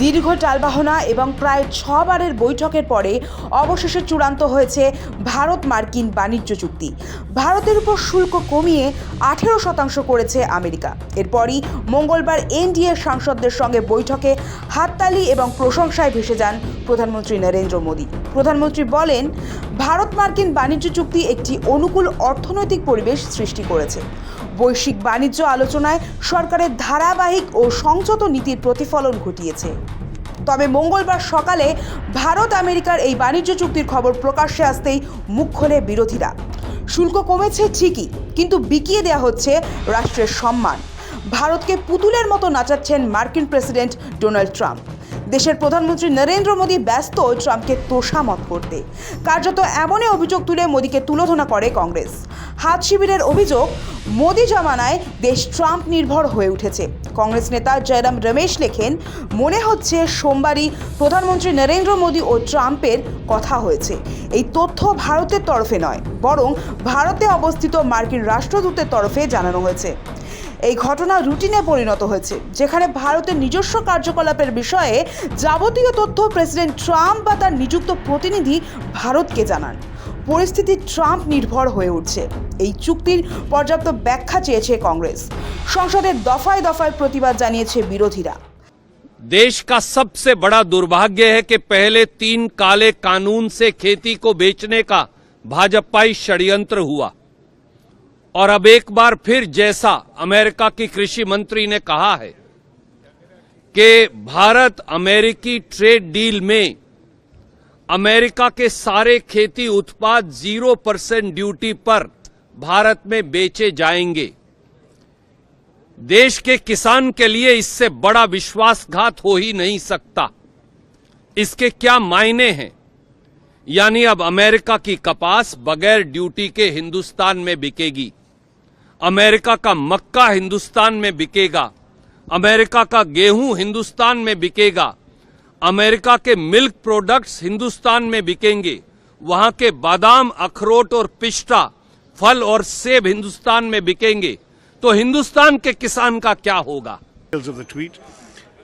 দীর্ঘ টালবাহনা এবং প্রায় ছবারের বৈঠকের পরে অবশেষে চূড়ান্ত হয়েছে ভারত মার্কিন বাণিজ্য চুক্তি। ভারতের উপর শুল্ক কমিয়ে আঠেরো শতাংশ করেছে আমেরিকা। এরপরই মঙ্গলবার এনডিএ সাংসদদের সঙ্গে বৈঠকে হাততালি এবং প্রশংসায় ভেসে যান প্রধানমন্ত্রী নরেন্দ্র মোদী। প্রধানমন্ত্রী বলেন, ভারত মার্কিন বাণিজ্য চুক্তি একটি অনুকূল অর্থনৈতিক পরিবেশ সৃষ্টি করেছে। বৈশ্বিক বাণিজ্য আলোচনায় সরকারের ধারাবাহিক ও সংযত নীতির প্রতিফলন ঘটিয়েছে। তবে মঙ্গলবার সকালে ভারত আমেরিকার এই বাণিজ্য চুক্তির খবর প্রকাশ্যে আসতেই মুখ খোলে বিরোধীরা। শুল্ক কমেছে ঠিকই, কিন্তু বিকিয়ে দেওয়া হচ্ছে রাষ্ট্রের সম্মান। ভারতকে পুতুলের মতো নাচাচ্ছেন মার্কিন প্রেসিডেন্ট ডোনাল্ড ট্রাম্প। দেশের প্রধানমন্ত্রী নরেন্দ্র মোদী ব্যস্ত ট্রাম্পকে তোষামত করতে। কার্যত এমনই অভিযোগ তুলে মোদীকে তুলোধনা করে কংগ্রেস। হাত শিবিরের অভিযোগ, মোদী জমানায় দেশ ট্রাম্প নির্ভর হয়ে উঠেছে। কংগ্রেস নেতা জয়রাম রমেশ লেখেন, মনে হচ্ছে সোমবারই প্রধানমন্ত্রী নরেন্দ্র মোদী ও ট্রাম্পের কথা হয়েছে। এই তথ্য ভারতের তরফে নয়, বরং ভারতে অবস্থিত মার্কিন রাষ্ট্রদূতের তরফে জানানো হয়েছে। এই ঘটনা রুটিনে পরিণত হয়েছে যেখানে ভারতের নিজস্ব কার্যকলাপের বিষয়ে যাবতীয় তথ্য প্রেসিডেন্ট ট্রাম্প বা তার নিযুক্ত প্রতিনিধি ভারতকে জানান পরিস্থিতি ট্রাম্প নির্ভর হয়ে উঠছে এই চুক্তির পর্যাপ্ত ব্যাখ্যা চেয়েছে কংগ্রেস সংসদের দফায় দফায় প্রতিবাদ জানিয়েছে বিরোধীরা देश का सबसे बड़ा दुर्भाग्य है कि पहले तीन काले कानून से खेती को बेचने का भाजपाई षड्यंत्र हुआ और अब एक बार फिर जैसा अमेरिका की कृषि मंत्री ने कहा है कि भारत अमेरिकी ट्रेड डील में अमेरिका के सारे खेती उत्पाद ज़ीरो परसेंट ड्यूटी पर भारत में बेचे जाएँगे। देश के किसान के लिए इससे बड़ा विश्वासघात हो ही नहीं सकता। इसके क्या मायने हैं? यानी अब अमेरिका की कपास बगैर ड्यूटी के हिंदुस्तान में बिकेगी। अमेरिका का मक्का हिंदुस्तान में बिकेगा अमेरिका का गेहूँ हिंदुस्तान में बिकेगा अमेरिका के मिल्क प्रोडक्ट्स हिंदुस्तान में बिकेंगे वहाँ के बादाम अखरोट और पिस्ता फल और सेब हिंदुस्तान में बिकेंगे तो हिंदुस्तान के किसान का क्या होगा.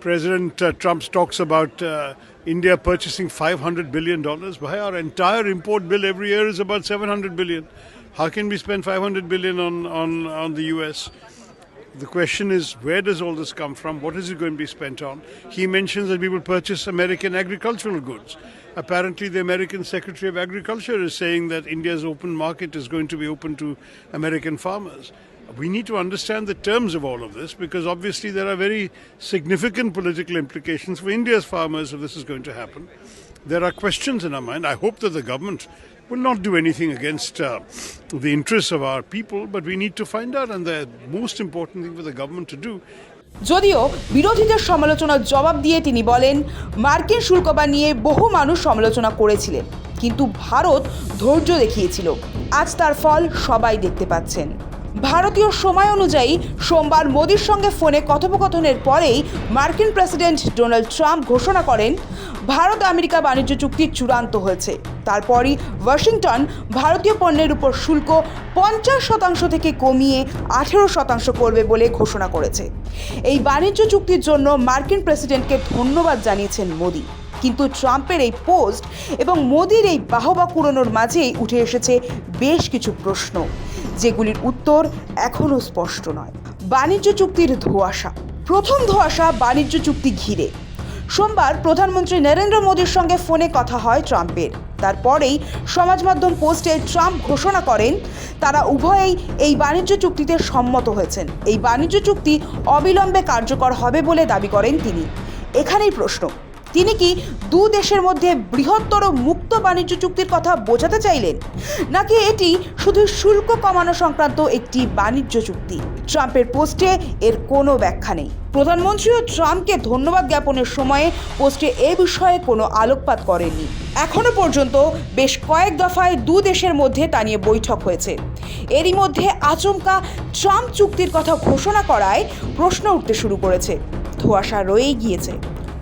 President uh, Trump talks about uh, India purchasing 500 billion dollars. Why our entire import bill every year is about 700 billion? How can we spend 500 billion on, on, on the US? The question is, where does all this come from? What is it going to be spent on? He mentions that we will purchase American agricultural goods. Apparently, the American Secretary of Agriculture is saying that India's open market is going to be open to American farmers. We need to understand the terms of all of this because obviously there are very significant political implications for India's farmers if this is going to happen. There are questions in our mind. I hope that the government will not do anything against uh, the interests of our people, but we need to find out. And the most important thing for the government to do যদিও বিরোধীদের সমালোচনার জবাব দিয়ে তিনি বলেন মার্কিন শুল্কবা নিয়ে বহু মানুষ সমালোচনা করেছিলেন কিন্তু ভারত ধৈর্য দেখিয়েছিল আজ তার ফল সবাই দেখতে পাচ্ছেন ভারতীয় সময় অনুযায়ী সোমবার মোদির সঙ্গে ফোনে কথোপকথনের পরেই মার্কিন প্রেসিডেন্ট ডোনাল্ড ট্রাম্প ঘোষণা করেন, ভারত আমেরিকা বাণিজ্য চুক্তি চূড়ান্ত হয়েছে। তারপরই ওয়াশিংটন ভারতীয় পণ্যের উপর শুল্ক পঞ্চাশ শতাংশ থেকে কমিয়ে আঠেরো শতাংশ করবে বলে ঘোষণা করেছে। এই বাণিজ্য চুক্তির জন্য মার্কিন প্রেসিডেন্টকে ধন্যবাদ জানিয়েছেন মোদি। কিন্তু ট্রাম্পের এই পোস্ট এবং মোদির এই বাহবা কুড়োনোর মাঝেই উঠে এসেছে বেশ কিছু প্রশ্ন। যেগুলির উত্তর এখনও স্পষ্ট নয়। বাণিজ্য চুক্তির ধোঁয়াশা। প্রথম ধোঁয়াশা, বাণিজ্য চুক্তি ঘিরে। সোমবার প্রধানমন্ত্রী নরেন্দ্র মোদীর সঙ্গে ফোনে কথা হয় ট্রাম্পের। তারপরেই সমাজ মাধ্যম পোস্টে ট্রাম্প ঘোষণা করেন, তারা উভয়েই এই বাণিজ্য চুক্তিতে সম্মত হয়েছেন। এই বাণিজ্য চুক্তি অবিলম্বে কার্যকর হবে বলে দাবি করেন তিনি। এখানেই প্রশ্ন। তিনি কি দু দেশের মধ্যে বৃহত্তর মুক্ত বাণিজ্য চুক্তির কথা বোঝাতে চাইলেন? নাকি এটি শুধু শুল্ক কমানো সংক্রান্ত একটি বাণিজ্য চুক্তি? ট্রাম্পের পোস্টে এর কোনো ব্যাখ্যা নেই। প্রধানমন্ত্রীও ট্রাম্পকে ধন্যবাদ জ্ঞাপনের সময়ে পোস্টে এ বিষয়ে কোনো আলোকপাত করেননি। এখনও পর্যন্ত বেশ কয়েক দফায় দু দেশের মধ্যে তা নিয়ে বৈঠক হয়েছে। এরই মধ্যে আচমকা ট্রাম্প চুক্তির কথা ঘোষণা করায় প্রশ্ন উঠতে শুরু করেছে। ধোঁয়াশা রয়েই গিয়েছে।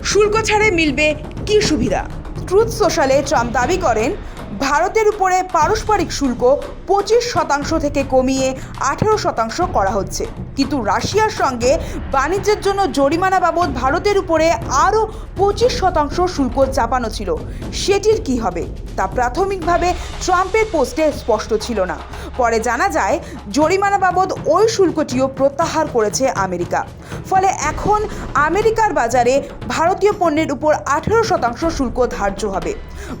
শুল্ক ছাড়ে মিলবে কি সুবিধা? ট্রুথ সোশ্যালে ট্রাম্প দাবি করেন ভারতের উপরে পারস্পরিক শুল্ক পঁচিশ শতাংশ থেকে কমিয়ে আঠেরো শতাংশ করা হচ্ছে। কিন্তু রাশিয়ার সঙ্গে বাণিজ্যের জন্য জরিমানা বাবদ ভারতের উপরে আরও পঁচিশ শতাংশ শুল্ক চাপানো ছিল। সেটির কি হবে? তা প্রাথমিকভাবে ট্রাম্পের পোস্টে স্পষ্ট ছিল না। পরে জানা যায়, জরিমানা বাবদ ওই শুল্কটিও প্রত্যাহার করেছে আমেরিকা। ফলে এখন আমেরিকার বাজারে ভারতীয় পণ্যের উপর আঠেরো শতাংশ শুল্ক ধার্য হবে।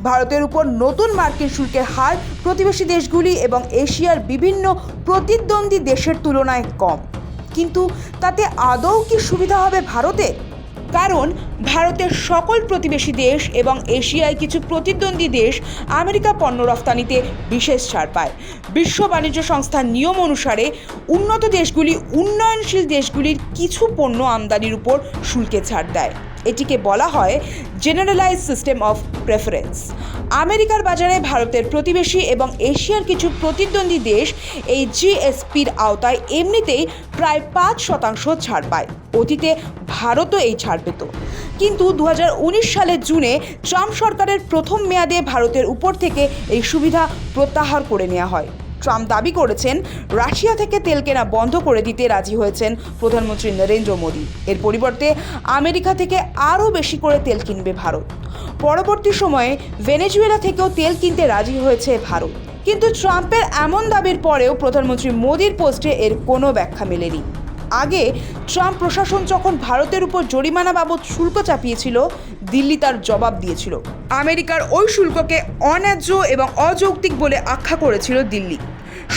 ভারতের উপর নতুন মার্কিন শুল্কের হার প্রতিবেশী দেশগুলি এবং এশিয়ার বিভিন্ন প্রতিদ্বন্দ্বী দেশের তুলনায় কম। কিন্তু তাতে আদৌ কি সুবিধা হবে ভারতে? কারণ ভারতের সকল প্রতিবেশী দেশ এবং এশিয়ায় কিছু প্রতিদ্বন্দ্বী দেশ আমেরিকা পণ্য রফতানিতে বিশেষ ছাড় পায়। বিশ্ব বাণিজ্য সংস্থার নিয়ম অনুসারে উন্নত দেশগুলি উন্নয়নশীল দেশগুলির কিছু পণ্য আমদানির উপর শুল্কে ছাড় দেয়। এটিকে বলা হয় জেনারেলাইজ সিস্টেম অফ প্রেফারেন্স আমেরিকার বাজারে ভারতের প্রতিবেশী এবং এশিয়ার কিছু প্রতিদ্বন্দ্বী দেশ এই জিএসপির আওতায় এমনিতেই প্রায় পাঁচ শতাংশ ছাড় পায়। অতীতে ভারতও এই ছাড় পেত। কিন্তু দু হাজার উনিশ সালের জুনে ট্রাম্প সরকারের প্রথম মেয়াদে ভারতের উপর থেকে এই সুবিধা প্রত্যাহার করে নেওয়া হয়। ট্রাম্প দাবি করেছেন, রাশিয়া থেকে তেল কেনা বন্ধ করে দিতে রাজি হয়েছেন প্রধানমন্ত্রী নরেন্দ্র মোদী। এর পরিবর্তে আমেরিকা থেকে আরও বেশি করে তেল কিনবে ভারত। পরবর্তী সময়ে ভেনেজুয়েলা থেকেও তেল কিনতে রাজি হয়েছে ভারত। কিন্তু ট্রাম্পের এমন দাবির পরেও প্রধানমন্ত্রী মোদীর পোস্টে এর কোনো ব্যাখ্যা মেলেনি। আগে ট্রাম্প প্রশাসন যখন ভারতের উপর জরিমানা বাবদ শুল্ক চাপিয়েছিল, দিল্লি তার জবাব দিয়েছিল। আমেরিকার ওই শুল্ককে অন্যায্য এবং অযৌক্তিক বলে আখ্যা করেছিল দিল্লি।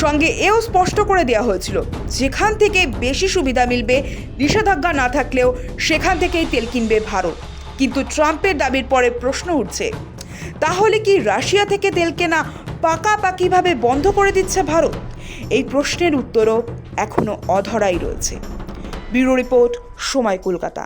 সঙ্গে এও স্পষ্ট করে দেওয়া হয়েছিল, যেখান থেকে বেশি সুবিধা মিলবে, নিষেধাজ্ঞা না থাকলেও সেখান থেকেই তেল কিনবে ভারত। কিন্তু ট্রাম্পের দাবির পরে প্রশ্ন উঠছে, তাহলে কি রাশিয়া থেকে তেল কেনা পাকাপাকিভাবে বন্ধ করে দিচ্ছে ভারত? এই প্রশ্নের উত্তরও এখনও অধরাই রয়েছে। ব্যুরো রিপোর্ট, সময় কলকাতা।